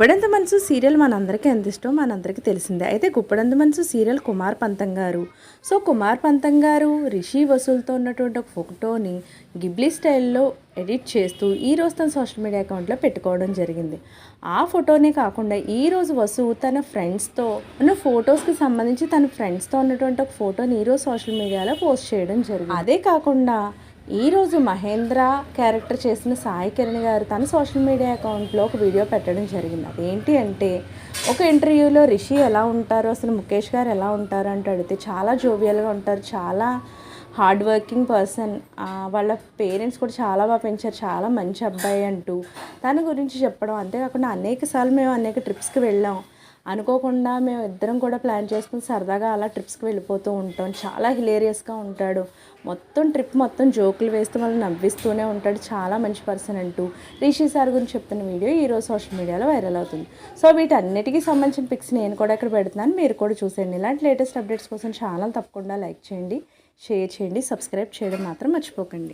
గుప్పడంత మనసు సీరియల్ మనందరికీ ఎంత ఇష్టం మనందరికీ తెలిసిందే. అయితే గుప్పడంత మనసు సీరియల్ కుమార్ పంతం గారు. సో కుమార్ పంతం గారు రిషి వసూల్తో ఉన్నటువంటి ఒక ఫోటోని గిబ్లీ స్టైల్లో ఎడిట్ చేస్తూ ఈ రోజు తన సోషల్ మీడియా అకౌంట్లో పెట్టుకోవడం జరిగింది. ఆ ఫోటోనే కాకుండా ఈ రోజు వసు తన ఫ్రెండ్స్తో ఉన్న ఫొటోస్కి సంబంధించి తన ఫ్రెండ్స్తో ఉన్నటువంటి ఒక ఫోటోని ఈరోజు సోషల్ మీడియాలో పోస్ట్ చేయడం జరిగింది. అదే కాకుండా ఈరోజు మహేంద్ర క్యారెక్టర్ చేసిన సాయి కిరణ్ గారు తన సోషల్ మీడియా అకౌంట్లో ఒక వీడియో పెట్టడం జరిగింది. అదేంటి అంటే ఒక ఇంటర్వ్యూలో రిషి ఎలా ఉంటారు అసలు ముఖేష్ గారు ఎలా ఉంటారు అంటే అడిగితే చాలా జోవియల్గా ఉంటారు చాలా హార్డ్ వర్కింగ్ పర్సన్ వాళ్ళ పేరెంట్స్ కూడా చాలా బాగా పెంచారు చాలా మంచి అబ్బాయి అంటూ. తన గురించి చెప్పడం అంతేకాకుండా అనేక సార్లు మేము అనేక ట్రిప్స్కి వెళ్ళాం. అనుకోకుండా మేము ఇద్దరం కూడా ప్లాన్ చేసుకుని సరదాగా అలా ట్రిప్స్కి వెళ్ళిపోతూ ఉంటాం. చాలా హిలేరియస్గా ఉంటాడు. మొత్తం ట్రిప్ మొత్తం జోకులు వేస్తూ మళ్ళీ నవ్విస్తూనే ఉంటాడు. చాలా మంచి పర్సన్ అంటూ రిషి సార్ గురించి చెప్తున్న వీడియో ఈరోజు సోషల్ మీడియాలో వైరల్ అవుతుంది. సో వీటన్నిటికీ సంబంధించిన పిక్స్ నేను కూడా ఇక్కడ పెడుతున్నాను. మీరు కూడా చూసేయండి. ఇలాంటి లేటెస్ట్ అప్డేట్స్ కోసం ఛానల్ తప్పకుండా లైక్ చేయండి షేర్ చేయండి సబ్స్క్రైబ్ చేయడం మాత్రం మర్చిపోకండి.